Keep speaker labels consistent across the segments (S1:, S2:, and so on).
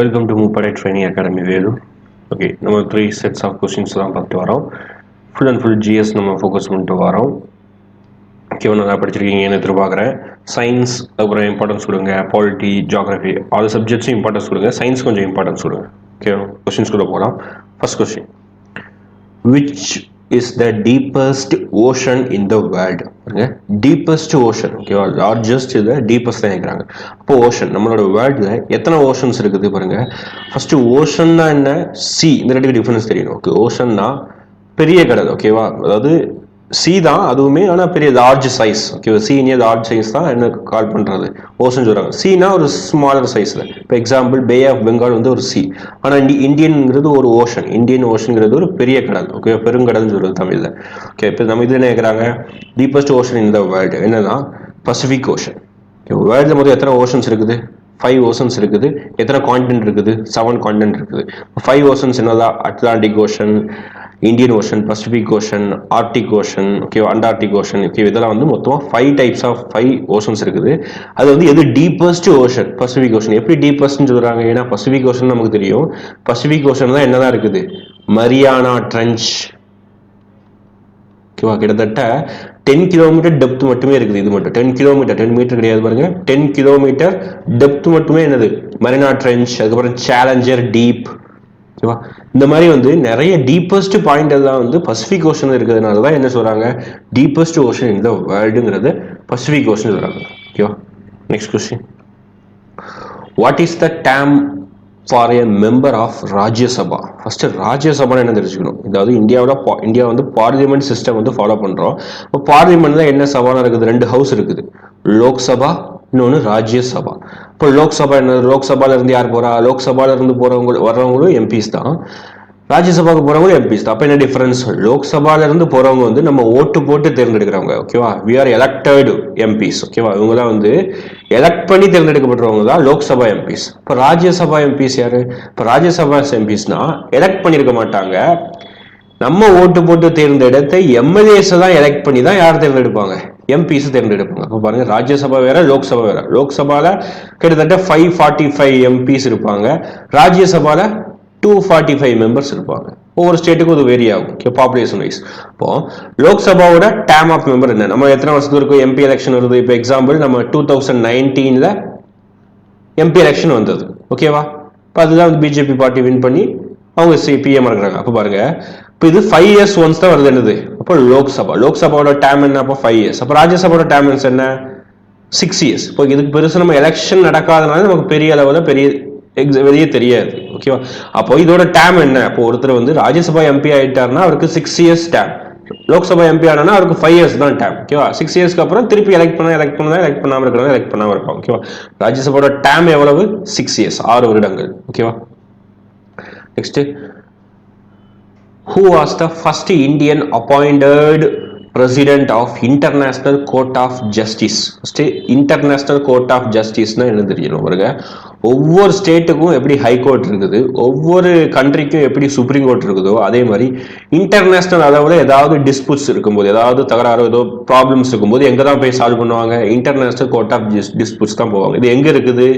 S1: Welcome to முப்படை training academy Velu okay நம்ம three sets of questions தான் பார்த்துட்டு வரோம். ஃபுல் அண்ட் ஃபுல் ஜிஎஸ் நம்ம ஃபோக்கஸ் பண்ணிட்டு வரோம். ஓகே நல்லா படிச்சிருக்கீங்கன்னு எதிர்பார்க்குறேன்? சயின்ஸ் அப்புறம் இம்பார்ட்டன்ஸ் கொடுங்க. பாலிட்டி ஜியாகிரஃபி ஆல் சப்ஜெக்ட்ஸும் இம்பார்ட்டன்ஸ் கொடுங்க. சயின்ஸ் கொஞ்சம் இம்பார்ட்டன்ஸ் கொடுங்க. ஓகே கொஸ்டின்ஸ் கூட போகலாம் first question which is the deepest ocean in the world deepest ocean ஓகேவா லார்ஜஸ்ட் இதை டீப்பஸ்ட் தான் கேட்குறாங்க அப்போ ஓஷன் நம்மளோட வேர்ல்டில் எத்தனை ஓஷன்ஸ் இருக்குது பாருங்க. ஃபர்ஸ்ட் ஓஷன்னா என்ன? சி இந்த ரெண்டுக்கு டிஃபரன்ஸ் தெரியணும் ஓகே ஓஷன்னா பெரிய கடல் ஓகேவா அதாவது சி தான் அதுவுமே ஆனால் பெரிய large size okay senior large size தான் என்ன கால் பண்ணுறது ஓஷன் சொல்கிறாங்க சீனா ஒரு ஸ்மாலர் சைஸில் இப்போ எக்ஸாம்பிள் பே ஆஃப் பெங்கால் வந்து ஒரு சி ஆனால் இண்டி இந்தியன்ங்கிறது ஒரு ஓஷன் இந்தியன் ஓஷனுங்கிறது ஒரு பெரிய கடல். ஓகே பெருங்கடல்னு சொல்கிறது தமிழில். ஓகே இப்போ நம்ம இதில் என்ன கேட்குறாங்க deepest ocean in the world என்னன்னா பசிபிக் ஓஷன் ஓகே வேர்ல்டில் மொத்தம் எத்தனை ஓஷன்ஸ் இருக்குது? ஃபைவ் ஓஷன்ஸ் இருக்குது. எத்தனை கான்டென்ட் இருக்குது? செவன் கான்டென்ட் இருக்குது. ஃபைவ் ஓஷன்ஸ் என்னதான் Atlantic Ocean Indian Ocean Pacific Ocean Arctic Ocean okay Antarctic Ocean okay இதெல்லாம் வந்து மொத்தமாக five types of five oceans இருக்குது. அது வந்து எது டீப்பஸ்ட் ஓஷன் பசிபிக் ஓஷன் எப்படி டீப்பஸ்ட்னு சொல்கிறாங்க ஏன்னா பசிபிக் ஓஷன் நமக்கு தெரியும். பசிபிக் ஓஷன் தான் என்னதான் இருக்குது? மரியானா ட்ரெஞ்ச் ஓகேவா கிட்டத்தட்ட டென் கிலோமீட்டர் டெப்த் மட்டுமே இருக்குது. இது மட்டும். டென் கிலோமீட்டர் டென் மீட்டர் கிடையாது பாருங்க. டென் கிலோமீட்டர் டெப்த் மட்டுமே என்னது? மரினா ட்ரெஞ்ச் அதுக்கப்புறம் சேலஞ்சர் டீப் ஓகேவா? இந்த மாதிரி வந்து நிறைய டீப்பஸ்ட் பாயிண்ட் எல்லாம் வந்து பசிபிக் ஓஷன் இருக்கிறதுனால தான் என்ன சொல்கிறாங்க டீப்பஸ்ட் ஓஷன் இந்த வேர்ல்டுங்கிறது பசிபிக் ஓஷன் சொல்கிறாங்க ஓகேவா? Next question what is the term for a member of Rajya Sabha first ராஜ்யசபான்னு என்ன தெரிஞ்சுக்கணும்? அதாவது இந்தியாவில் இந்தியா வந்து பார்லிமெண்ட் சிஸ்டம் வந்து ஃபாலோ பண்ணுறோம் இப்போ பார்லிமெண்ட்ல என்ன சபானா இருக்குது? ரெண்டு ஹவுஸ் இருக்குது. லோக்சபா இன்னொன்று ராஜ்யசபா. இப்போ லோக்சபா என்ன லோக்சபால இருந்து யார் போறா? லோக்சபால இருந்து போறவங்க வர்றவங்களும் எம்பிஸ் தான். ராஜ்யசபாவுக்கு போறவங்களும் எம்பிஸ் தான். அப்போ என்ன டிஃபரன்ஸ் லோக்சபால இருந்து போறவங்க வந்து நம்ம ஓட்டு போட்டு தேர்ந்தெடுக்கிறவங்க ஓகேவா வி? ஆர் எலக்டட் எம்பிஸ் ஓகேவா இவங்கலாம் வந்து எலக்ட் பண்ணி தேர்ந்தெடுக்கப்படுறவங்க தான் லோக்சபா எம்பிஸ் இப்போ ராஜ்யசபா எம்பிஸ் யாரு? இப்போ ராஜ்யசபா எம்பிஸ்னா எலக்ட் பண்ணியிருக்க மாட்டாங்க. நம்ம ஓட்டு போட்டு தேர்ந்தெடுத்த எம்எல்ஏஸை தான் எலெக்ட் பண்ணி தான் யார் தேர்ந்தெடுப்பாங்க? எம்பிஸ் தேர்ந்தெடுப்பாங்க. அப்போ பாருங்க ராஜ்யசபா வேற லோக்சபா வேற. லோக்சபால கிட்டத்தட்ட ஃபைவ் ஃபார்ட்டி ஃபைவ் எம்பிஸ் இருப்பாங்க. ராஜ்யசபால டூ ஃபார்ட்டி ஃபைவ் மெம்பர்ஸ் இருப்பாங்க. ஒவ்வொரு ஸ்டேட்டுக்கும் அது வேரி ஆகும். ஓகே பாப்புலேஷன் வைஸ் இப்போ லோக்சபாவோட டேம் ஆஃப் மெம்பர் என்ன? நம்ம எத்தனை வருஷத்துக்கு இருக்கும் எம்பி எலெக்ஷன் வருது? இப்போ எக்ஸாம்பிள் நம்ம டூ தௌசண்ட் நைன்டீனில் எம்பி எலெக்ஷன் வந்தது. ஓகேவா இப்போ அதுதான் வந்து பிஜேபி பார்ட்டி வின் பண்ணி அவங்க சி பிஎம் இருக்கிறாங்க. அப்போ பாருங்க இப்போ இது ஃபைவ் இயர்ஸ் ஒன்ஸ் தான் வருது என்னது? அப்போ லோக்சபா லோக்சபாவோட டேம் என்ன? அப்போ ஃபைவ் இயர்ஸ் அப்போ ராஜ்யசபாவோட டேம் என்ன? சிக்ஸ் இயர்ஸ் இப்போ இதுக்கு பெருசு நம்ம எலெக்ஷன் நடக்காதனால நமக்கு பெரிய அளவில் பெரிய எக்ஸ வெளியே தெரியாது. ஓகேவா அப்போ இதோட டேம் என்ன? அப்போ ஒருத்தர் வந்து ராஜ்யசபா எம்பி ஆயிட்டாருன்னா அவருக்கு six years term Lok Sabha MP ஆனா அவருக்கு ஃபைவ் இயர்ஸ் தான் டேம் ஓகேவா சிக்ஸ் இயர்ஸ்க்கு அப்புறம் திருப்பி எலெக்ட் பண்ண எலெக்ட் பண்ணா எலெக்ட் பண்ணாம இருக்கிறதா எலெக்ட் பண்ணாம இருக்கும் ஓகேவா ராஜ்யசபாவோட டேம் எவ்வளவு? சிக்ஸ் இயர்ஸ் ஆறு வருடங்கள். ஓகேவா next who was the first Indian appointed president of International Court of Justice first International Court of ஜஸ்டிஸ்னால் என்ன தெரியணும் பாருங்க? ஒவ்வொரு ஸ்டேட்டுக்கும் எப்படி ஹை கோர்ட் இருக்குது? ஒவ்வொரு கண்ட்ரிக்கும் எப்படி சுப்ரீம் கோர்ட் இருக்குதோ அதே மாதிரி இன்டர்நேஷனல் அளவில் ஏதாவது டிஸ்பியூட்ஸ் இருக்கும்போது ஏதாவது தகராறு ஏதோ ப்ராப்ளம்ஸ் இருக்கும்போது எங்கே தான் போய் சால்வ் பண்ணுவாங்க? இன்டர்நேஷனல் கோர்ட் ஆஃப் டிஸ்பியூட்ஸ் தான் போவாங்க. இது எங்கே இருக்குது?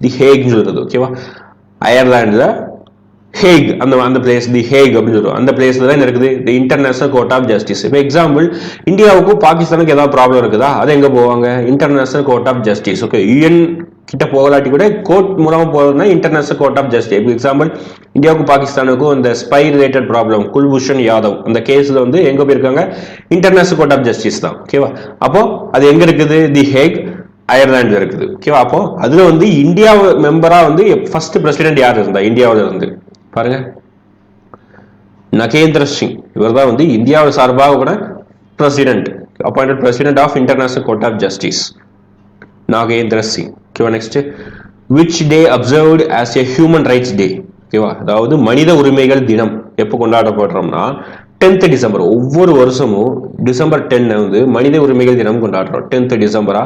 S1: தி ஹேக்னு இருக்குது ஓகேவா அயர்லாண்டில் ஹேக் அந்த அந்த பிளேஸ் தி ஹேக் அப்படின்னு சொல்லுவோம் அந்த பிளேஸ்ல தான் இருக்குது the International Court of Justice இப்போ எக்ஸாம்பிள் இந்தியாவுக்கும் பாகிஸ்தானுக்கு ஏதாவது ப்ராப்ளம் இருக்குதா? அது எங்க போவாங்க? International Court of Justice okay UN கிட்ட போகலாட்டி கூட கோர்ட் மூலமா போகிறதுனா இன்டர்நேஷனல் கோர்ட் ஆஃப் ஜஸ்டிஸ் இப்போ எக்ஸாம்பிள் இந்தியாவுக்கும் பாகிஸ்தானுக்கும் இந்த spy related problem Kulbhushan Yadav அந்த கேஸ்ல வந்து எங்க போயிருக்காங்க? இன்டர்நேஷனல் கோர்ட் ஆஃப் ஜஸ்டிஸ் தான். ஓகேவா அப்போ அது எங்க இருக்குது? தி ஹேக் அயர்லாண்டில் இருக்குது. ஓகேவா அப்போ அதுல வந்து இந்தியா மெம்பரா வந்து ஃபர்ஸ்ட் பிரசிடென்ட் யார் இருந்தா? இந்தியாவில இருந்து. பாருங்க. நகேந்திர சிங் இவர் தான் வந்து இந்தியாவில் சார்பாக கூட president appointed president of International Court of Justice Nagendra Singh. ஓகேவா next which day observed as a human rights day ஓகேவா அதாவது மனித உரிமைகள் தினம். எப்போ கொண்டாடப்படுறோம்னா டென்த் டிசம்பர் ஒவ்வொரு வருஷமும் டிசம்பர் டென்னை வந்து மனித உரிமைகள் தினம் கொண்டாடுறோம். டென்த் டிசம்பரா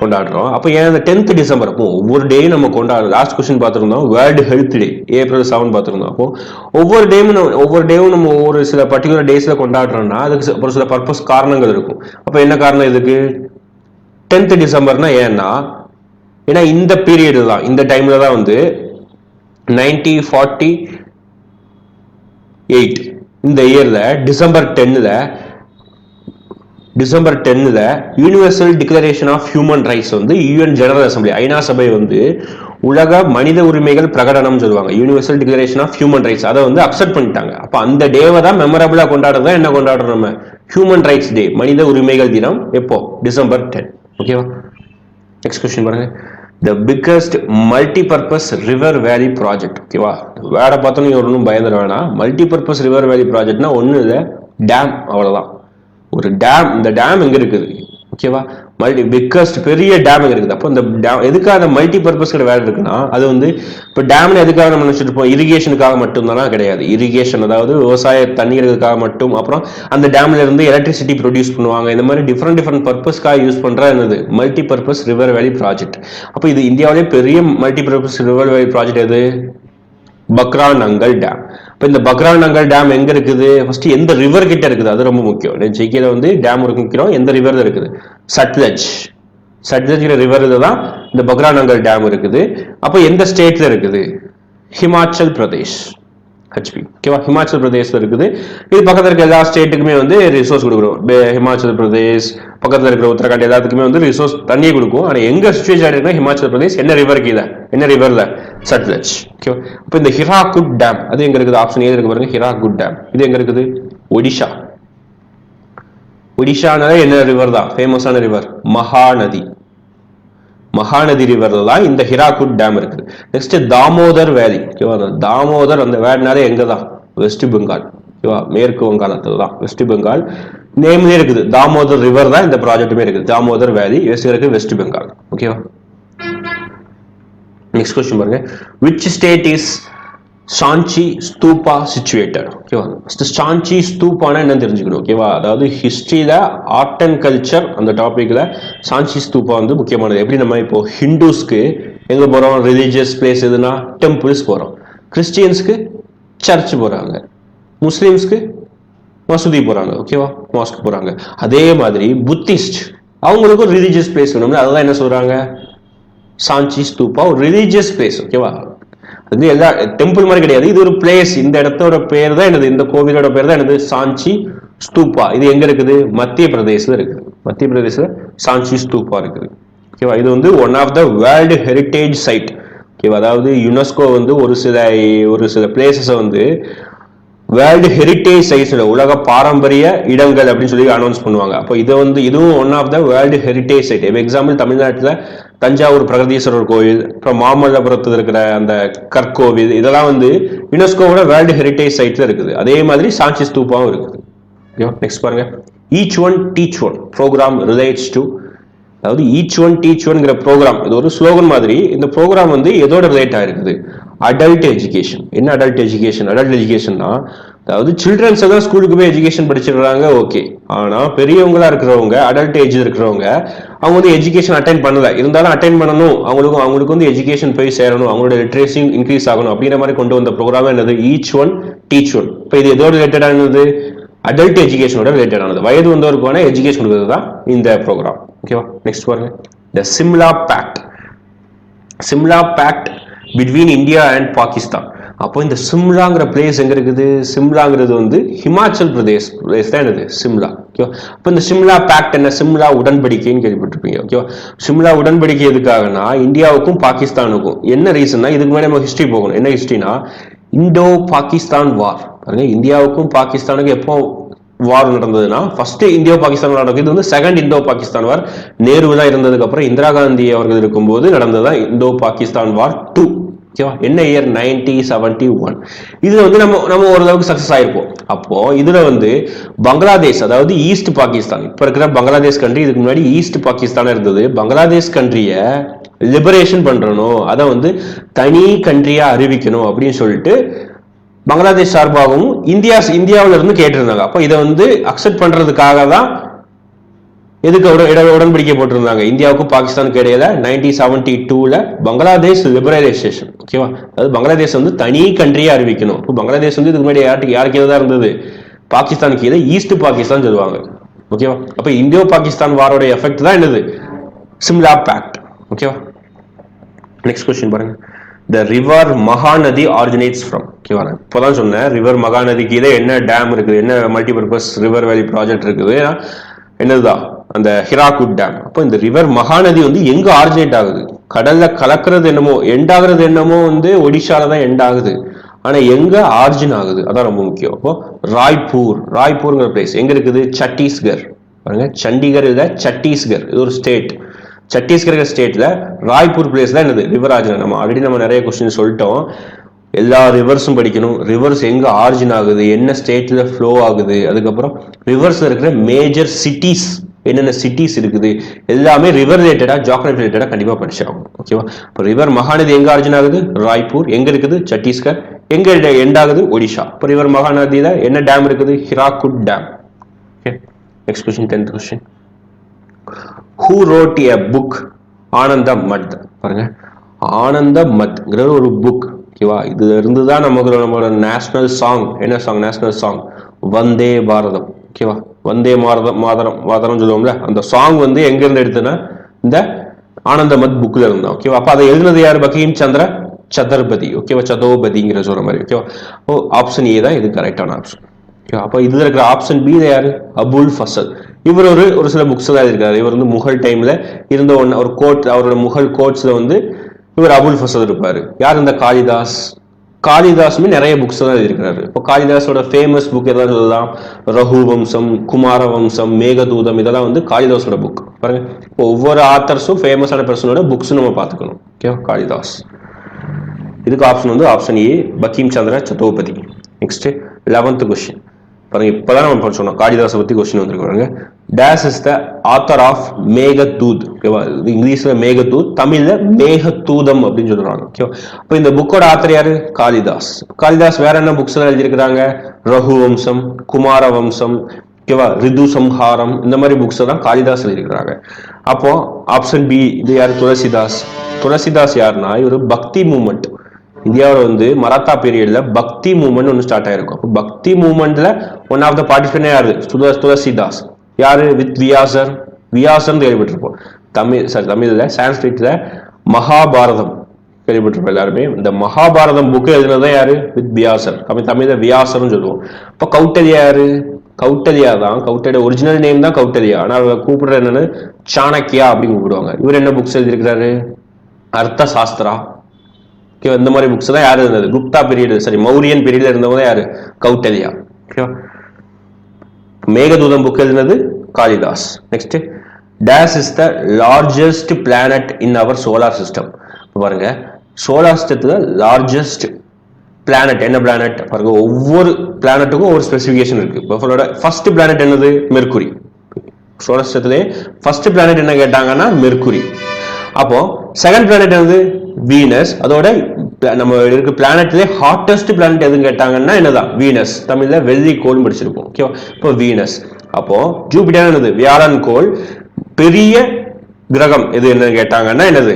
S1: கொண்டாடுறோம். அப்போ ஏன் அந்த டென்த் டிசம்பர் அப்போ ஒவ்வொரு டேயும் நம்ம கொண்டாடுறோம் லாஸ்ட் கொஸ்டின் பார்த்துருந்தோம் World Health Day April seven பார்த்துருந்தோம். அப்போ ஒவ்வொரு டேயும் நம்ம ஒவ்வொரு டேவும் நம்ம ஒவ்வொரு சில பர்டிகுலர் டேஸில் கொண்டாடுறோம்னா அதுக்கு ஒரு சில பர்பஸ் காரணங்கள் இருக்கும். அப்போ என்ன காரணம் இதுக்கு? டென்த் டிசம்பர்னா ஏன்னா ஏன்னா இந்த பீரியடு தான் இந்த டைம்ல தான் வந்து நைன்டி ஃபார்ட்டி எயிட் இந்த இயர்ல டிசம்பர் டென்னில் டிசம்பர் டென்னில் Universal Declaration of Human Rights வந்து யூஎன் ஜெனரல் அசம்பிளி ஐநா சபை வந்து உலக மனித உரிமைகள் பிரகடனம் சொல்லுவாங்க. Universal Declaration of Human Rights அதை வந்து அக்செப்ட் பண்ணிட்டாங்க. அப்போ அந்த டேவை தான் மெமரபிளாக கொண்டாடுறது என்ன கொண்டாடுறோம் நம்ம? ஹியூமன் ரைட்ஸ் டே மனித உரிமைகள் தினம் எப்போ? டிசம்பர் டென் ஓகேவா நெக்ஸ்ட் கொஸ்டின் பாருங்க. The biggest multi purpose river valley project ஓகேவா வேட பார்த்தோன்னு ஒன்றும் பயந்துட வேணாம். மல்டி பர்பஸ் ரிவர் வேலி ப்ராஜெக்ட்னா ஒன்றும் இல்லை டேம் அவ்வளோதான் ஒரு டேம் இந்த டேம் எங்க இருக்குது? ஓகேவா மல்டி பிக்கஸ்ட் பெரிய டேம் எங்க இருக்குது? அப்போ இந்த டேம் எதுக்காக மல்டி பர்பஸ் வேலை இருக்குன்னா அது வந்து இப்போ டேம்னு எதுக்காக நம்ம நினைச்சிட்டு இருப்போம்? இரிகேஷனுக்காக மட்டும்தானா? கிடையாது. இரிகேஷன் அதாவது விவசாய தண்ணீர்களுக்காக மட்டும். அப்புறம் அந்த டேம்ல இருந்து எலக்ட்ரிசிட்டி ப்ரொடியூஸ் பண்ணுவாங்க. இந்த மாதிரி டிஃப்ரெண்ட் டிஃப்ரெண்ட் பர்பஸ்க்காக யூஸ் பண்ணுற என்னது? Multi purpose river valley project அப்போ இது இந்தியாவிலே பெரிய multi purpose river valley project எது? பக்ரா நங்கல் டேம் இப்போ இந்த பக்ரானங்கல் டேம் எங்க இருக்குது? ஃபர்ஸ்ட் எந்த ரிவர் கிட்ட இருக்குது? அது ரொம்ப முக்கியம். ஜெய்கேல வந்து டேம் இருக்கு முக்கியம். எந்த ரிவர் இருக்குது? சட்லஜ் சட்லஜ்ங்கிற ரிவர் தான் இந்த பக்ரானங்கல் டேம் இருக்குது. அப்போ எந்த ஸ்டேட்ல இருக்குது? ஹிமாச்சல் பிரதேஷ் ஹெச்பி ஓகேவா ஹிமாச்சல் பிரதேசத்தில் இருக்குது. இது பக்கத்தில் இருக்கிற எல்லா ஸ்டேட்டுக்குமே வந்து ரிசோர்ஸ் கொடுக்குறோம். ஹிமாச்சல் பிரதேஷ் பக்கத்தில் இருக்கிற உத்தரகாண்ட் எல்லாத்துக்குமே வந்து ரிசோர்ஸ் தண்ணியை கொடுக்கும். ஆனால் எங்கே சுச்சுவேஷன் இருக்குன்னா ஹிமாச்சல் பிரதேஷ் என்ன ரிவர் கீழே? என்ன ரிவரில் சட்லஜ் ஓகேவா இப்போ இந்த ஹிராகுட் டேம் அது எங்கே இருக்குது? ஆப்ஷன் ஏது இருக்கு பாருங்க ஹிராகுட் டேம் இது எங்கே இருக்குது? ஒடிஷா ஒடிஷானால என்ன ரிவர் தான்? ஃபேமஸான ரிவர் மகாநதி மகாநதி ரிவர்ல தான் இந்த ஹிராகுட் டேம் இருக்குது. Next Damodar valley. ஓகேவா தாமோதர் அந்த வேலினாலே எங்க தான்? வெஸ்ட் பெங்கால் ஓகேவா மேற்கு வங்காளத்துல தான். வெஸ்ட் பெங்கால் நேம்லயே இருக்குது. தாமோதர் ரிவர் தான் இந்த ப்ராஜெக்ட்டுமே இருக்குது. தாமோதர் வேலி வெஸ்ட் இருக்கு வெஸ்ட் பெங்கால் ஓகேவா நெக்ஸ்ட் கொஸ்டின் பாருங்க. Which state is Sanchi Stupa situated ஓகேவா ஃபஸ்ட்டு சாஞ்சி ஸ்தூபானா என்னன்னு தெரிஞ்சுக்கணும் ஓகேவா அதாவது ஹிஸ்ட்ரியில் ஆர்ட் அண்ட் கல்ச்சர் அந்த டாப்பிக்கில் சாஞ்சி ஸ்தூபா வந்து முக்கியமானது. எப்படி நம்ம இப்போ ஹிந்துஸ்க்கு எங்கே போகிறோம் ரிலீஜியஸ் பிளேஸ் எதுனா டெம்பிள்ஸ் போகிறோம் கிறிஸ்டியன்ஸ்க்கு சர்ச் போகிறாங்க முஸ்லீம்ஸ்க்கு மசூதி போகிறாங்க ஓகேவா மாஸ்க் போகிறாங்க அதே மாதிரி புத்திஸ்ட் அவங்களுக்கும் ரிலீஜியஸ் பிளேஸ் வேணும்னா அதெல்லாம் என்ன சொல்கிறாங்க சாஞ்சி ஸ்தூபா ஒரு ரிலீஜியஸ் பிளேஸ் ஓகேவா இது வந்து எல்லா டெம்பிள் மாதிரி கிடையாது. இது ஒரு பிளேஸ் இந்த இடத்தோட பேர் தான் என்னது? இந்த கோவிலோட பேர் தான் எனது சாஞ்சி ஸ்தூபா. இது எங்க இருக்குது? மத்திய பிரதேசத்துல இருக்குது. மத்திய பிரதேசத்துல சாஞ்சி ஸ்தூபா இருக்குது. ஓகேவா இது வந்து one of the world heritage site ஓகேவா அதாவது யுனெஸ்கோ வந்து ஒரு சில ஒரு சில பிளேசஸை வந்து வேர்ல்டு ஹெரிட்டேஜ் சைட்ஸில் உலக பாரம்பரிய இடங்கள் அப்படின்னு சொல்லி அனௌன்ஸ் பண்ணுவாங்க. அப்போ இது வந்து இதுவும் one of the world heritage site இப்போ எக்ஸாம்பிள் தமிழ்நாட்டில் தஞ்சாவூர் பிரகதீஸ்வரர் கோவில் அப்புறம் மாமல்லபுரத்தில் இருக்கிற அந்த கற்கோவில் இதெல்லாம் வந்து யுனெஸ்கோவோட வேர்ல்டு ஹெரிட்டேஜ் சைட்ல இருக்குது. அதே மாதிரி சாஞ்சி ஸ்தூப்பாவும் இருக்குது. நெக்ஸ்ட் பாருங்க. Each one teach one programme relates to அதாவது ஈச் ஒன் டீச் ஒன்ங்கிற ப்ரோக்ராம் இது ஒரு ஸ்லோகன் மாதிரி. இந்த ப்ரோக்ராம் வந்து எதோட ரிலேட் ஆயிருக்குது அடல்ட் எஜுகேஷன் என்ன அடல்ட் எஜுகேஷன் அடல்ட் எஜுகேஷன்னா அதாவது சில்ட்ரன்ஸ் தான் ஸ்கூலுக்கு போய் எஜுகேஷன் படிச்சிடுறாங்க ஓகே ஆனா பெரியவங்களா இருக்கிறவங்க அடல்ட் ஏஜ் இருக்கிறவங்க அவங்க வந்து எஜுகேஷன் அட்டைன் பண்ணல. இருந்தாலும் அட்டைன் பண்ணணும். அவங்களுக்கும் அவங்களுக்கு வந்து எஜுகேஷன் போய் சேரணும். அவங்களோட லிட்ரேசியும் இன்க்ரீஸ் ஆகணும். அப்படிங்கிற மாதிரி கொண்டு வந்த ப்ரோக்ராம் என்னது? ஈச் ஒன் டீச் ஒன் இப்போ இது எதோட ரிலேட்டடானது அடல்ட் எஜுகேஷனோட ரிலேட்டடானது வயது வந்தவருக்கான எஜுகேஷன் கொடுக்குறது தான் இந்த ப்ரோக்ராம் ஓகேவா நெக்ஸ்ட் பாருங்க. The Simla pact Simla pact between India and Pakistan அப்போ இந்த சிம்லாங்கிற பிளேஸ் எங்க இருக்குது? சிம்லாங்கிறது வந்து ஹிமாச்சல் பிரதேஷ் பிளேஸ் தான் என்னது? சிம்லா. ஓகேவா அப்போ இந்த சிம்லா பேக்ட் என்ன? சிம்லா உடன்படிக்கைன்னு கேள்விப்பட்டிருப்பீங்க. ஓகேவா சிம்லா உடன்படிக்கை எதுக்காகனா இந்தியாவுக்கும் பாகிஸ்தானுக்கும். என்ன ரீசன்னா இதுக்கு முன்னாடி நம்ம ஹிஸ்டரி போகணும். என்ன ஹிஸ்டரினா இந்தோ பாகிஸ்தான் வார் பாருங்க இந்தியாவுக்கும் பாகிஸ்தானுக்கும் எப்போ வார் நடந்ததுன்னா ஃபர்ஸ்ட் இந்தியோ பாகிஸ்தான் நடக்கும் இது வந்து செகண்ட் இந்தோ பாகிஸ்தான் வார் நேருலாம் இருந்ததுக்கு அப்புறம் இந்திரா காந்தி அவர்கள் இருக்கும்போது நடந்ததுதான் இந்தோ பாகிஸ்தான் வார் டூ ஓகேவா? என்ன இயர் நைன்டி செவன்டி ஒன் இதில் வந்து நம்ம நம்ம ஓரளவுக்கு சக்ஸஸ் ஆயிருப்போம். அப்போ இதுல வந்து பங்களாதேஷ் அதாவது ஈஸ்ட் பாகிஸ்தான் இப்ப இருக்கிற பங்களாதேஷ் கண்ட்ரி இதுக்கு முன்னாடி ஈஸ்ட் பாகிஸ்தான் இருந்தது. பங்களாதேஷ் கண்ட்ரிய லிபரேஷன் பண்றணும். அதை வந்து தனி கண்ட்ரியா அறிவிக்கணும் அப்படின்னு சொல்லிட்டு பங்களாதேஷ் சார்பாகவும் இந்தியா இந்தியாவில இருந்து கேட்டிருந்தாங்க. அப்போ இதை வந்து அக்செப்ட் பண்றதுக்காக தான் எதுக்கு உட- இட உடன்படிக்கை போட்டிருந்தாங்க இந்தியாவுக்கும் பாகிஸ்தானுக்கு இடையில நைன்டீன் செவன்டி டூல பங்களாதேஷ் லிபரலைசேஷன் ஓகேவா அதாவது பங்களாதேஷ் வந்து தனி கண்ட்ரியா அறிவிக்கணும். இப்போ பங்களாதேஷ் வந்து இதுக்கு முன்னாடி யாருக்கு யாருக்கு தான் இருந்தது? பாகிஸ்தானுக்கு இதை ஈஸ்ட் பாகிஸ்தான் சொல்லுவாங்க ஓகேவா அப்போ இந்தியோ பாகிஸ்தான் வாரோட எஃபெக்ட் தான் என்னது? சிம்லா பேக்ட் ஓகேவா நெக்ஸ்ட் கொஸ்டின் பாருங்க. The river Mahanadi originates from ஓகேவா நான் இப்போதான் சொன்னேன் ரிவர் மகாநதி கீழே என்ன டேம் இருக்குது என்ன மல்டிபர்பஸ் ரிவர் வேலி ப்ராஜெக்ட் இருக்குது என்னதுதான்? அந்த ஹிராகுட் டேம். அப்போ இந்த ரிவர் மகாநதி வந்து எங்க ஆரிஜினேட் ஆகுது? கடல்ல கலக்கிறது என்னமோ எண்ட் ஆகுறது என்னமோ வந்து ஒடிஷால தான் எண்ட் ஆகுது. ஆனா எங்க ஆர்ஜின் ஆகுது? அதான் ரொம்ப முக்கியம். அப்போ ராய்ப்பூர் ராய்ப்பூர்ங்கிற பிளேஸ் எங்க இருக்குது? சத்தீஸ்கர் பாருங்க சண்டிகர் இல்ல சத்தீஸ்கர் இது ஒரு ஸ்டேட் சத்தீஸ்கர் ஸ்டேட்ல ராய்ப்பூர் பிளேஸ் தான் என்னது? ரிவர் நம்ம ஆல்ரெடி நம்ம நிறைய கொஸ்டின் சொல்லிட்டோம். எல்லா ரிவர்ஸும் படிக்கணும். ரிவர்ஸ் எங்க ஆரிஜின் ஆகுது? என்ன ஸ்டேட்ல ஃப்ளோ ஆகுது? அதுக்கப்புறம் ரிவர்ஸில் இருக்கிற மேஜர் சிட்டிஸ் என்னென்ன சிட்டிஸ் இருக்குது எல்லாமே ரிவர் ரிலேட்டடா ஜாகிரபி ரிலேட்டடா கண்டிப்பா படிச்சாகும் ஓகேவா இப்போ ரிவர் மகாநதி எங்க ஆரிஜின் ஆகுது? ராய்ப்பூர். எங்க இருக்குது? சத்தீஸ்கர் எங்க எண்ட் ஆகுது? ஒடிஷா. இப்போ ரிவர் மகாநதியில என்ன டேம் இருக்குது? Hirakud dam okay next question tenth question who wrote a book Anandamath பாருங்க. ஆனந்த மத்ங்கிற ஒரு புக் ஓகேவா இதுல இருந்து தான் நமக்கு நம்மளோட நேஷனல் சாங் என்ன song national song Vande Bharatam. ஓகேவா வந்தே மாதம் மாதரம் மாதரம் சொல்லுவோம்ல அந்த சாங் வந்து எங்கேருந்து எடுத்தேன்னா இந்த ஆனந்தமத் புக்கில் இருந்தான் ஓகேவா அப்போ அதை எழுதினது யார்? பகீம் சந்திர சதர்பதி ஓகேவா சதோபதிங்கிற சொல்ற மாதிரி ஓகேவா ஓ ஆப்ஷன் ஏ தான் இது கரெக்டான ஆப்ஷன் ஓகே அப்போ இதுல இருக்கிற ஆப்ஷன் பி யாரு? அபுல் ஃபசல். இவர் ஒரு ஒரு சில புக்ஸ் தான் இருக்காரு இவர் வந்து முகல் டைம்ல இருந்த ஒன்று ஒரு கோட் அவரோட முகல் கோட்ஸ்ல வந்து இவர் அபுல் ஃபசல் இருப்பாரு. யார் இந்த காளிதாஸ்? காளிதாஸுமே நிறைய புக்ஸ் தான் எழுதியிருக்கிறாரு. இப்போ காளிதாஸோட ஃபேமஸ் புக் எதாவது சொல்லலாம் ரகு வம்சம் குமார வம்சம் மேகதூதம் இதெல்லாம் வந்து காளிதாஸோட புக் பாருங்க. இப்போ ஒவ்வொரு ஆத்தர்ஸும் ஃபேமஸான பர்சனோட புக்ஸ் நம்ம பார்த்துக்கணும். ஓகே காளிதாஸ். இதுக்கு ஆப்ஷன் வந்து option A Bankim Chandra Chattopadhyay next eleventh question பாருங்க இப்பதான் நம்ம சொன்னோம் காளிதாசை பத்தி கொஸ்டின் வந்திருக்கு பாருங்க. Dash is the author of Meghdoot ஓகேவா இங்கிலீஷ்ல மேகதூத் தமிழ்ல மேகதூதம் அப்படின்னு சொல்றாங்க ஓகேவா அப்போ இந்த புக்கோட ஆத்தர் யாரு? காளிதாஸ். காளிதாஸ் வேற என்ன புக்ஸ் எல்லாம் எழுதியிருக்கிறாங்க? ரகு வம்சம் குமார வம்சம் ஓகேவா ரிது சம்ஹாரம் இந்த மாதிரி புக்ஸ் தான் காளிதாஸ் எழுதியிருக்கிறாங்க. அப்போ ஆப்ஷன் பி இது யாரு? துளசிதாஸ். துளசிதாஸ் யாருன்னா இவர் பக்தி மூமெண்ட் இந்தியாவில் வந்து மராத்தா பீரியடில் பக்தி மூவ்மெண்ட் ஒன்று ஸ்டார்ட் ஆயிருக்கும். அப்போ பக்தி மூமெண்ட்டில் ஒன் ஆஃப் த பார்ட்டிசிபென்ட் யார்? துள துளசிதாஸ். யார்? வித் வியாசர். வியாசர் கேள்விப்பட்டிருப்போம் தமிழ் சாரி தமிழில் சான்ஸ்கிரிட்ல மகாபாரதம் கேள்விப்பட்டிருப்போம் எல்லாருமே. இந்த மகாபாரதம் புக்கு எழுதினதான் யாரு? வித் வியாசர். தமிழ் தமிழில் வியாசர்னு சொல்லுவோம். இப்போ கௌட்டல்யா யாரு? கௌட்டல்யா தான். கௌட்டல்யா ஒரிஜினல் நேம் தான் கௌட்டல்யா. ஆனால் அவங்க கூப்பிடுற என்னன்னு சாணக்கியா அப்படின்னு கூப்பிடுவாங்க. இவர் என்ன புக்ஸ் எழுதியிருக்கிறாரு? அர்த்த சாஸ்திரா ஓகேவா இந்த மாதிரி புக்ஸ் தான் யார் இருந்தது குப்தா பீரியடு சரி மௌரியன் பீரியட்ல இருந்தவங்க யாரு? கௌட்டல்யா. ஓகேவா மேகதூதம் புக் எழுதினது Kalidas. Next dash is the largest planet in our solar system பாருங்க சோலார் சிஸ்டத்துல லார்ஜஸ்ட் பிளானட் என்ன பிளானட் பாருங்க ஒவ்வொரு பிளானட்டுக்கும் ஒவ்வொரு ஸ்பெசிஃபிகேஷன் இருக்கு. இப்போ ஃபர்ஸ்ட் பிளானட் என்னது? மெர்குரி சோலார் சிஸ்டத்திலே ஃபர்ஸ்ட் பிளானட் என்ன கேட்டாங்கன்னா மெர்குரி அப்போ செகண்ட் பிளானட் என்னது? வீனஸ் அதோட நம்ம இருக்க பிளானட்லேயே ஹாட்டஸ்ட் பிளானட் எதுன்னு கேட்டாங்கன்னா என்னதான் வீனஸ் தமிழ்ல வெள்ளி கோள் படிச்சிருக்கோம் ஓகேவா இப்போ வீனஸ் அப்போ ஜூபிட்டர் என்னது? வியாழன் கோள். பெரிய கிரகம் எது என்னன்னு கேட்டாங்கன்னா என்னது?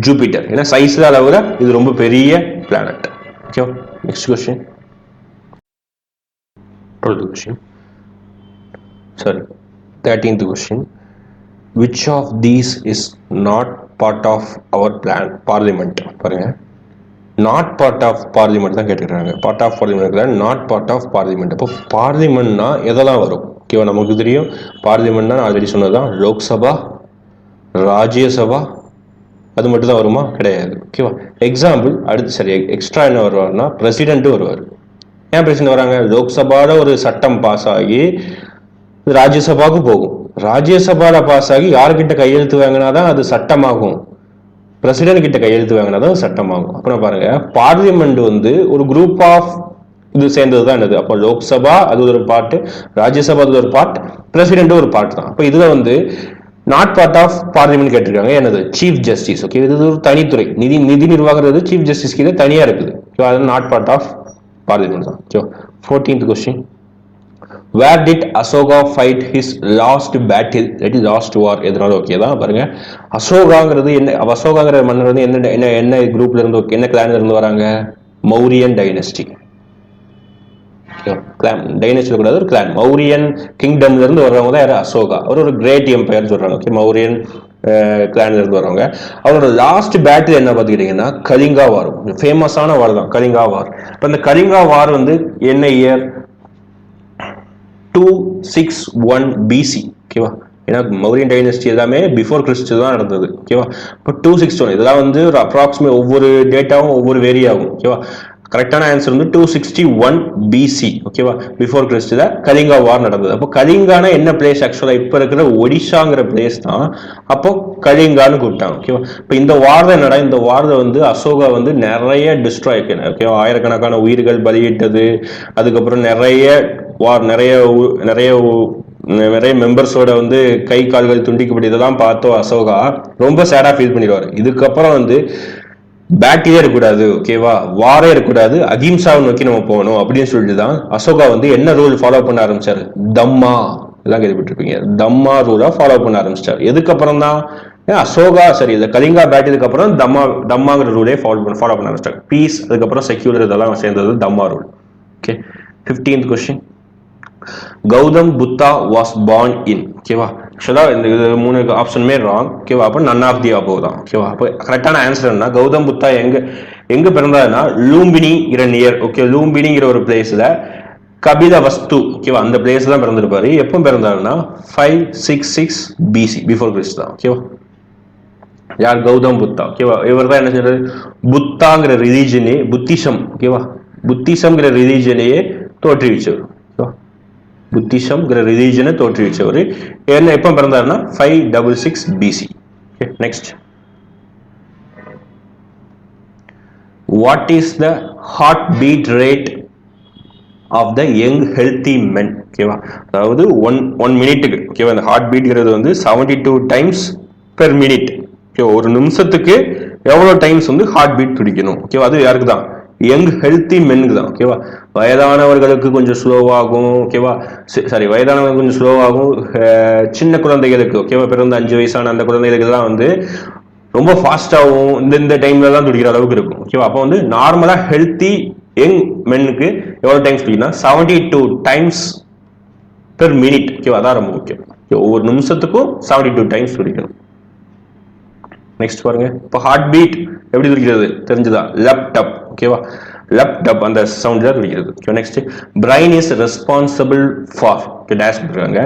S1: ஜூபிட்டர் ஏன்னா சைஸ்ல அளவுல இது ரொம்ப பெரிய பிளானட் ஓகேவா next question twelfth question sorry thirteenth question which of these is not part of our plan parliament பாருங்கள் நாட் பார்ட் ஆஃப் பார்லிமெண்ட் தான் கேட்டுக்கிறாங்க. Part of parliament not part of parliament அப்போ பார்லிமெண்ட்னா எதெல்லாம் வரும்? ஓகேவா நமக்கு தெரியும். பார்லிமெண்ட்னா நான் ஆல்ரெடி சொன்னதுதான். லோக்சபா ராஜ்யசபா அது மட்டும் தான் வருமா? கிடையாது. ஓகேவா எக்ஸாம்பிள் அடுத்து சரி எக்ஸ்ட்ரா என்ன வருவார்னா பிரசிடென்ட்டும் வருவார். ஏன் பிரசிடென்ட் வராங்க? லோக்சபாவோட ஒரு சட்டம் பாஸ் ஆகி ராஜ்யசபாவுக்கு போகும். ராஜ்யசபாவில் பாஸ் ஆகி யார்கிட்ட கையெழுத்து வாங்கினா தான் அது சட்டமாகும். பிரசிடென்ட் கிட்ட கையெழுத்து வாங்கினா தான் சட்டமாகும் அப்புறம் பாருங்க பார்லிமெண்ட் வந்து ஒரு குரூப் ஆஃப் இது சேர்ந்தது தான் என்னது? அப்போ லோக்சபா அது ஒரு பார்ட் ராஜ்யசபா அது ஒரு பார்ட் பிரசிடென்ட் ஒரு பார்ட் தான். அப்போ இதுல வந்து நாட் பார்ட் ஆஃப் பார்லிமெண்ட் கேட்டிருக்காங்க. என்னது? சீஃப் ஜஸ்டிஸ் ஓகே இது ஒரு தனித்துறை. நிதி நிதி நிர்வாகிறது சீஃப் ஜஸ்டிஸ் கீழே தனியா இருக்குது. ஸோ அது நாட் பார்ட் ஆஃப் பார்லிமெண்ட் தான். So fourteenth question where did Ashoka fight his last battle இல்லாட்டி லாஸ்ட் வார் எதனால? ஓகே தான் பாருங்க. அசோகாங்கிறது என்ன அசோகாங்கிற மன்னர் வந்து என்ன என்ன என்ன குரூப்ல இருந்து என்ன கிளான்ல இருந்து வராங்க? மௌரியன் டைனஸ்டி கிளான் டைனஸ்டி கூடாது ஒரு கிளான் மௌரியன் கிங்டம்ல இருந்து வர்றவங்க தான் யார்? அசோகா அவர் ஒரு கிரேட் எம்பையர் சொல்றாங்க. ஓகே மௌரியன் கிளான்ல இருந்து வரவங்க அவரோட லாஸ்ட் பேட்டில் என்ன பார்த்துக்கிட்டிங்கன்னா கலிங்கா வார் ஃபேமஸான வார் தான் கலிங்கா வார் இப்போ அந்த கலிங்கா வார் வந்து என்ன year two six one BC ஓகேவா ஏன்னா மௌரியன் டைனஸ்டி எல்லாமே பிஃபோர் கிறிஸ்ட் தான் நடந்தது ஓகேவா இப்போ டூ சிக்ஸ் ஒன் இதெல்லாம் வந்து ஒரு அப்ராக்சிமேட் ஒவ்வொரு டேட்டாவும் ஒவ்வொரு வேரி ஆகும் ஓகேவா கரெக்டான ஆன்சர் வந்து டூ சிக்ஸ்டி ஒன் பிசி ஓகேவா பிஃபோர் கிறிஸ்டில் கலிங்கா வார் நடந்தது. அப்போ கலிங்கான என்ன பிளேஸ் ஆக்சுவலாக இப்போ இருக்கிற ஒடிஷாங்கிற பிளேஸ் தான். அப்போ கலிங்கான்னு கூப்பிட்டாங்க ஓகேவா இப்போ இந்த வார் தான் என்னடா? இந்த வார் வந்து அசோகா வந்து நிறைய டிஸ்ட்ராய் ஓகேவா ஆயிரக்கணக்கான உயிர்கள் பலியிட்டது. அதுக்கப்புறம் நிறைய வார் நிறைய உ- நிறைய நிறைய மெம்பர்ஸோட வந்து கை கால்கள் துண்டிக்கப்பட்டு இதெல்லாம் பார்த்தோம் அசோகா. ரொம்ப சேடா ஃபீல் பண்ணிடுவார். இதுக்கப்புறம் வந்து பேட்டிலே இருக்கக்கூடாது ஓகேவா வாரே இருக்கக்கூடாது. அகிம்சாவை நோக்கி நம்ம போகணும் அப்படின்னு சொல்லிட்டு தான் அசோகா வந்து என்ன ரூல் ஃபாலோ பண்ண ஆரம்பிச்சாரு? தம்மா. எல்லாம் கேள்விப்பட்டிருப்பீங்க. தம்மா ரூலா ஃபாலோ பண்ண ஆரம்பிச்சிட்டார் எதுக்கப்புறம் தான் அசோகா சரி இந்த கலிங்கா பேட்டதுக்கு அப்புறம் தம்மா தம்மாங்கிற ரூலே ஃபாலோ பண்ண ஃபாலோ பண்ண ஆரம்பிச்சிட்டார் பீஸ் அதுக்கப்புறம் செக்யூலர் இதெல்லாம் சேர்ந்தது Dhamma rule okay fifteenth question Gautam Buddha was born in ஓகேவா ஆக்சுவலாக இந்த இது மூணு ஆப்ஷனுமே ராங் ஓகேவா அப்போ நன் ஆஃப் தி அபோவ் தான். ஓகேவா அப்போ கரெக்டான ஆன்சர் என்ன கௌதம் புத்தா எங்க எங்க பிறந்தாருன்னா லூம்பினிங்கிற நியர் ஓகே லூம்பினிங்கிற ஒரு பிளேஸ்ல கபித வஸ்து ஓகேவா அந்த பிளேஸ் தான் பிறந்திருப்பாரு. எப்போ பிறந்தாருன்னா five six six BC before Christ தான். ஓகேவா யார்? கௌதம் புத்தா. ஓகேவா இவர் தான் என்ன சொல்றாரு புத்தாங்கிற ரிலீஜனே புத்திசம் ஓகேவா புத்திசம்ங்கிற ரிலீஜனையே தோற்றுவிச்சவர். புத்திசம்ங்கிற ரிலீஜனை தோற்றுவிச்சவர். என்ன எப்போ பிறந்தாருன்னா? Five double six BC next what is the heart beat rate of the young healthy men ஓகேவா அதாவது ஒன் ஒன் மினிட்டுக்கு ஓகேவா இந்த ஹார்ட் பீட்ங்கிறது வந்து seventy two times per minute ஓகேவா ஒரு நிமிஷத்துக்கு எவ்வளோ டைம்ஸ் வந்து ஹார்ட் பீட் துடிக்கணும் ஓகேவா அது யாருக்கு தான் யங் ஹெல்த்தி மென்னுக்கு தான் ஓகேவா வயதானவர்களுக்கு கொஞ்சம் ஸ்லோவாகும் ஓகேவா சாரி வயதானவர்களுக்கு கொஞ்சம் ஸ்லோவாகும் சின்ன குழந்தைகளுக்கு ஓகேவா பிறந்த அஞ்சு வயசான அந்த குழந்தைகளுக்குலாம் வந்து ரொம்ப ஃபாஸ்டாகவும் இந்த இந்த டைம்ல தான் துடிக்கிற அளவுக்கு இருக்கும் ஓகேவா அப்போ வந்து நார்மலாக ஹெல்த்தி யங் மென்னுக்கு எவ்வளோ times பிடிக்கணும்னா seventy two times per minute ஓகேவா அதான் ரொம்ப முக்கியம். ஒவ்வொரு நிமிஷத்துக்கும் செவன்டி டூ டைம்ஸ் துடிக்கணும். நெக்ஸ்ட் பாருங்க. இப்போ ஹார்ட் பீட் எப்படி துடிக்கிறது? தெரிஞ்சுதா? லேப்டாப் ஓகேவா லேப்டாப் அந்த சவுண்ட் தான் துடிக்கிறது okay next brain is responsible for dash இருக்காங்க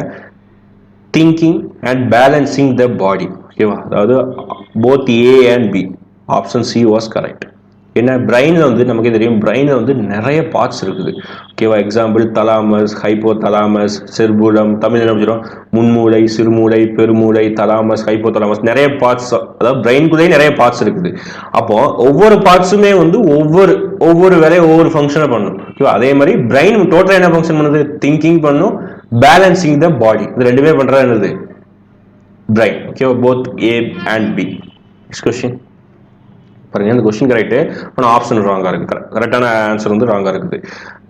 S1: thinking and balancing the body ஓகேவா அதாவது both A and B option C was correct ஏன்னா பிரெயினில் வந்து நமக்கே தெரியும் பிரெயினில் வந்து நிறைய பார்ட்ஸ் இருக்குது. ஓகேவா example thalamus hypothalamus cerebellum Tamil என்ன சொல்கிறோம் முன்மூளை சிறுமூளை பெருமூளை தலாமஸ் ஹைப்போ தலாமஸ் நிறைய பார்ட்ஸ் அதாவது பிரெயின்குள்ளேயே நிறைய பார்ட்ஸ் இருக்குது. அப்போ ஒவ்வொரு பார்ட்ஸுமே வந்து ஒவ்வொரு ஒவ்வொரு வேலையும் ஒவ்வொரு ஃபங்க்ஷனை பண்ணும். ஓகேவா அதே மாதிரி பிரெயின் டோட்டலாக என்ன ஃபங்க்ஷன் பண்ணுது? திங்கிங் பண்ணும் பேலன்சிங் த பாடி இது ரெண்டுமே பண்ணுறது என்னது? ஓகேவா both A and B next question பாருங்க இந்த கொஸ்டின் கரெக்ட் ஆனால் ஆப்ஷன் ராங்காக இருக்கு. கரெக்டான ஆன்சர் வந்து ராங்காக இருக்குது.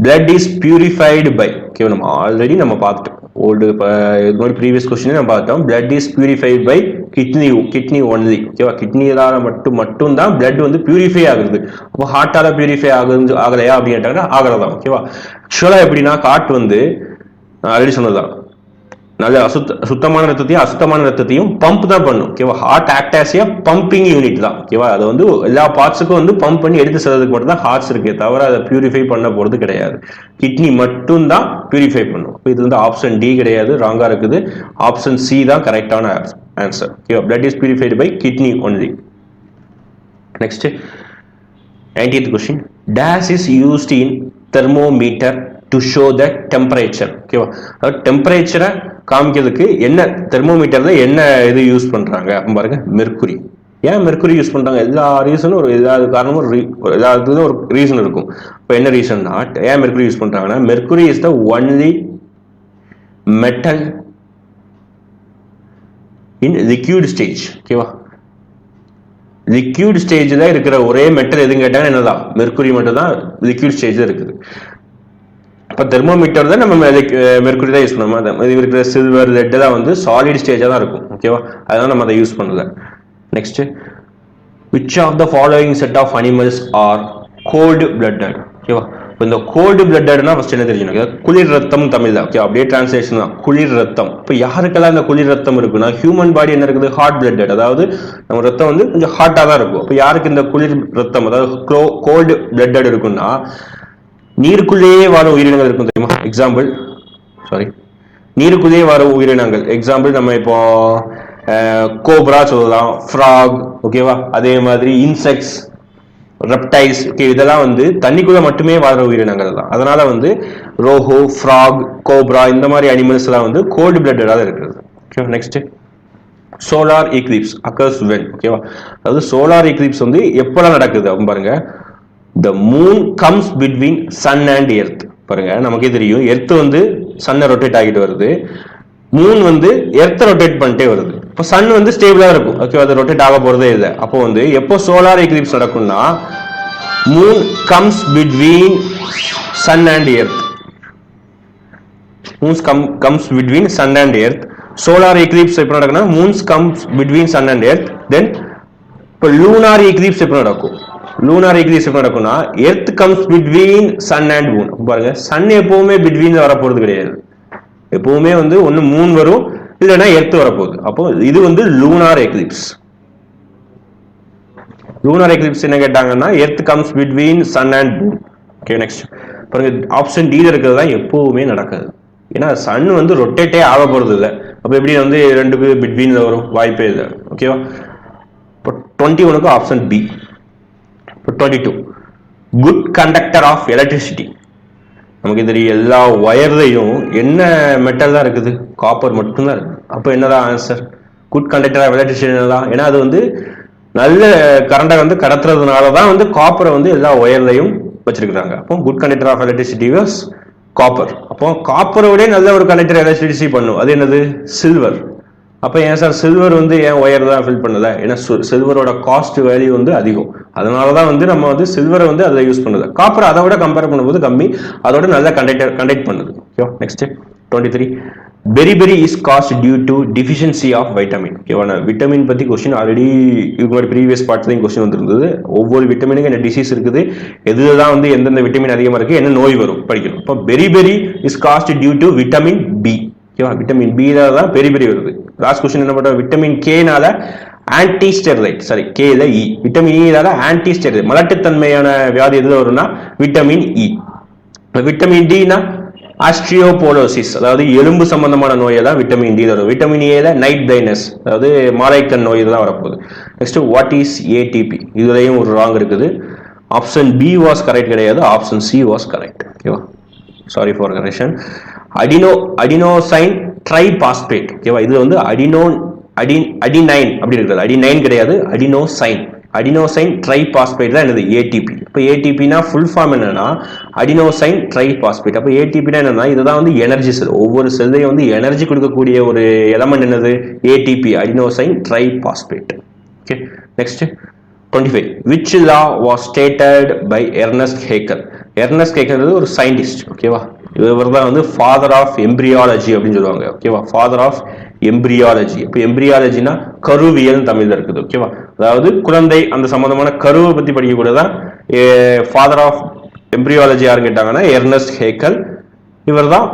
S1: Blood is purified by okay நம்ம ஆல்ரெடி நம்ம பார்த்துட்டோம். ஓல்டு இப்போ இது மாதிரி ப்ரீவியஸ் கொஸ்டினே நம்ம பார்த்தோம் blood is purified by kidney kidney only ஓகேவா கிட்னியால் மட்டும் மட்டும் தான் பிளட் வந்து பியூரிஃபை ஆகுது. அப்போ ஹார்ட்டால் பியூரிஃபை ஆகுது ஆகலையா? அப்படின்னு கேட்டாங்கன்னா ஆகிறதா ஓகேவா ஆக்சுவலாக எப்படின்னா காட் வந்து ஆல்ரெடி சொன்னதுதான். நல்ல அசுத்த சுத்தமான ரத்தத்தையும் அசுத்தமான ரத்தத்தையும் பம்ப் தான் பண்ணும். ஓகேவா ஹார்ட் ஆக்டாசியா பம்பிங் யூனிட் தான். ஓகேவா அது வந்து எல்லா பார்ட்ஸுக்கும் வந்து பம்ப் பண்ணி எடுத்து செல்றதுக்கு மட்டும் தான் ஹார்ட்ஸ் இருக்கே தவிர அதை பியூரிஃபை பண்ண போறது கிடையாது. கிட்னி மட்டும் தான் பியூரிஃபை பண்ணும். இது வந்து ஆப்ஷன் டி கிடையாது. ராங்கா இருக்குது. ஆப்ஷன் சி தான் கரெக்டான ஆன்சர் ஓகேவா blood is purified by kidney only next 90th question. dash is used in thermometer to show the temperature ஓகேவா அதாவது டெம்பரேச்சரை காமிக்கிறதுக்கு என்ன தெர்மோமீட்டர்ல என்ன இது யூஸ் பண்றாங்க? பாருங்க மெர்க்குரி ஏன் மெர்க்குரி யூஸ் பண்றாங்க? எல்லா ரீசனும் ஒரு ஏதாவது காரணமும் ஒரு ஒரு ஏதாவது ஒரு ரீசன் இருக்கும். இப்போ என்ன ரீசன்னா ஏன் மெர்க்குரி யூஸ் பண்றாங்கன்னா mercury is the only metal in liquid stage ஓகேவா லிக்யூட் ஸ்டேஜில் இருக்கிற ஒரே மெட்டல் எதுன்னு கேட்டாங்க என்னதான்? மெர்க்குரி மட்டும் தான் லிக்யூட் ஸ்டேஜில் இருக்குது. இப்போ தெர்மோமீட்டர் தான் நம்ம மெர்குரி தான் யூஸ் பண்ணுவோம் அது இது இருக்கிற சில்வர் லெட் தான் வந்து சாலிட் ஸ்டேஜாக தான் இருக்கும் ஓகேவா அதனால நம்ம அதை யூஸ் பண்ணல. Next which of the following set of animals are cold blooded ஓகேவா இப்போ இந்த கோல்டு பிளட்டட்னா ஃபர்ஸ்ட் என்ன தெரிஞ்சுக்கணும் குளிர் ரத்தம் தமிழ் தான் ஓகே அப்படியே டிரான்ஸ்லேஷன் தான். குளிர் ரத்தம். இப்போ யாருக்கெல்லாம் இந்த குளிர் ரத்தம் இருக்குன்னா ஹியூமன் பாடி என்ன இருக்குது? ஹார்ட் பிளட்டட் அதாவது நம்ம ரத்தம் வந்து கொஞ்சம் ஹார்ட்டாக தான் இருக்கும். இப்போ யாருக்கு இந்த குளிர் ரத்தம் அதாவது கோல்டு பிளட்டட் இருக்குன்னா நீருக்குள்ளேயே வாழும் உயிரினங்கள் இருக்கும் தெரியுமா? எக்ஸாம்பிள் சாரி நீருக்குள்ளேயே வர உயிரினங்கள். எக்ஸாம்பிள் நம்ம இப்போ கோப்ரா சொல்லலாம் ஃப்ராக் ஓகேவா அதே மாதிரி இன்செக்ட்ஸ் ரெப்டைல்ஸ் ஓகே இதெல்லாம் வந்து தண்ணிக்குள்ள மட்டுமே வாழ்ற உயிரினங்கள் தான். அதனால வந்து ரோஹோ ஃப்ராக் கோப்ரா இந்த மாதிரி அனிமல்ஸ் எல்லாம் வந்து கோல்டு பிளட்டடாக இருக்கிறது. Okay next solar eclipse occurs when ஓகேவா அதாவது சோலார் எக்லிப்ஸ் வந்து எப்பெல்லாம் நடக்குது அப்படின்னு பாருங்க. The moon comes between sun and earth பாருங்க நமக்கே தெரியும். எர்த் வந்து சன்னை ரொட்டேட் ஆகிட்டு வருது. மூன் வந்து எர்த்தை ரொட்டேட் பண்ணிட்டே வருது. இப்போ சன் வந்து ஸ்டேபிளா இருக்கும். ஓகே அது ரொட்டேட் ஆக போறதே இல்லை. அப்போ வந்து எப்போ சோலார் எக்லிப்ஸ் நடக்கும்னா moon comes between sun and earth moons come comes between sun and earth solar eclipse எப்போ நடக்கும்னா moons comes between sun and earth then இப்போ லூனார் எக்லிப்ஸ் எப்போ நடக்கும்? லூனார் eclipse நடக்கும்னா earth comes between sun and moon பாருங்க sun எப்பவுமே between வரப்போறது கிடையாது. எப்பவுமே வந்து ஒன்னு மூன் வரும் இல்லைன்னா எர்த் வரப்போகுது. அப்போ இது வந்து லூனார் எக்லிப்ஸ் லூனார் எக்லிப்ஸ் என்ன கேட்டாங்கன்னா earth comes between sun and moon okay next பாருங்க ஆப்ஷன் டி இருக்கிறது தான் எப்பவுமே நடக்காது. ஏன்னா சன் வந்து ரொட்டேட்டே ஆக போறது இல்லை. அப்போ எப்படி வந்து ரெண்டு பேர் பிட்வீன்ல வரும்? வாய்ப்பே இல்லை. ஓகேவா இப்போ டுவெண்ட்டி ஒனுக்கு option B twenty two good conductor of electricity நமக்கு தெரியும் எல்லா ஒயர்லையும் என்ன மெட்டல் தான் இருக்குது? காப்பர் மட்டும்தான் இருக்குது. அப்போ என்னதான் answer good conductor of electricity என்னலாம் ஏன்னா அது வந்து நல்ல கரண்டை வந்து கடத்துறதுனால தான் வந்து காப்பரை வந்து எல்லா ஒயர்லையும் வச்சிருக்கிறாங்க. அப்போ good conductor of electricity was copper அப்போ காப்பரை விட நல்ல ஒரு கண்டக்டர் எலக்ட்ரிசிட்டி பண்ணும். அது என்னது? சில்வர் அப்போ ஏன் சார் சில்வர் வந்து ஏன் ஒயர் தான் ஃபில் பண்ணல? ஏன்னா சில்வரோட காஸ்ட் வேல்யூ வந்து அதிகம். அதனால தான் வந்து நம்ம வந்து சில்வரை வந்து அதில் யூஸ் பண்ணுது காப்பர் அதை விட கம்பேர் பண்ணும்போது கம்மி. அதோட நல்ல கண்டக்டர் கண்டக்ட் பண்ணுது. Okay next twenty three beriberi is caused due to deficiency of vitamin ஓகேவா விட்டமின் பற்றி கொஸ்டின் ஆல்ரெடி இவங்களோட ப்ரீவியஸ் பார்ட்லையும் கொஸ்டின் வந்திருந்தது. ஒவ்வொரு விட்டமினுக்கு என்ன டிசீஸ் இருக்குது? எதில் தான் வந்து எந்தெந்த விட்டமின் அதிகமாக இருக்குது என்ன நோய் வரும்? படிக்கணும். இப்போ beriberi is caused due to vitamin B ஓகேவா விட்டமின் பி தான் பெரி பெரிய வருது. லாஸ்ட் கொஸ்டின் என்ன பண்ணுறோம் விட்டமின் கேனால ஆன்டி ஸ்டெர்லைட் சாரி இல்லை இ விட்டமின் இனால ஆன்டி ஸ்டெர்லைட் மலட்டுத்தன்மையான வியாதி எதுல வரும்னா விட்டமின் இ விட்டமின் டினா ஆஸ்ட்ரியோபோலோசிஸ் அதாவது எலும்பு சம்பந்தமான நோயை தான் விட்டமின் டி வரும். விட்டமின் ஏல நைட் பிளைனஸ் அதாவது மாலைக்கண் நோய் இதெல்லாம் வரப்போகுது. நெக்ஸ்ட் வாட் இஸ் ஏடிபி இதுலயும் ஒரு ராங் இருக்குது. ஆப்ஷன் பி வாஸ் கரெக்ட் கிடையாது ஆப்ஷன் சி வாஸ் கரெக்ட் ஓகேவா sorry for correction adeno adenosine triphosphate ஓகேவா இது வந்து அடினோ அடி அடிநைன் அப்படி இருக்கிறது அடிநைன் கிடையாது அடினோசைன் அடினோசைன் ட்ரை பாஸ்பேட் தான் என்னது? ஏடிபி இப்போ ஏடிபினா ஃபுல் ஃபார்ம் என்னன்னா அடினோசைன் ட்ரை பாஸ்பேட் அப்போ ஏடிபினா என்னன்னா இதுதான் வந்து எனர்ஜி செல் ஒவ்வொரு செல்லையும் வந்து எனர்ஜி கொடுக்கக்கூடிய ஒரு எலமெண்ட் என்னது? ATP adenosine triphosphate okay next twenty five which law was stated by Ernst Haeckel Ernst கேக்கிறது ஒரு சயின்டிஸ்ட் ஓகேவா இவர் தான் வந்து ஃபாதர் ஆஃப் எம்பிரியாலஜி அப்படின்னு சொல்லுவாங்க ஓகேவா ஃபாதர் ஆஃப் எம்பிரியாலஜி இப்போ எம்பிரியாலஜினா கருவியல் தமிழ்ல இருக்குது ஓகேவா அதாவது குழந்தை அந்த சம்பந்தமான கருவை பத்தி படிக்கக்கூட தான் ஃபாதர் ஆஃப் எம்பிரியாலஜி யாருன்னு கேட்டாங்கன்னா எர்னஸ்ட் ஹேக்கல் இவர் தான்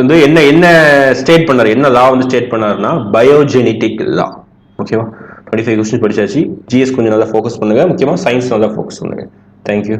S1: வந்து என்ன என்ன ஸ்டேட் பண்ணார்? என்ன லா வந்து ஸ்டேட் பண்ணாருன்னா பயோஜெனிட்டிக் லா ஓகேவா டுவெண்ட்டி ஃபைவ் கொஸ்டின் படிச்சாச்சு. ஜிஎஸ் கொஞ்சம் நல்லா ஃபோக்கஸ் பண்ணுங்க முக்கியமாக சயின்ஸ் நல்லா ஃபோக்கஸ் பண்ணுங்க. தேங்க்யூ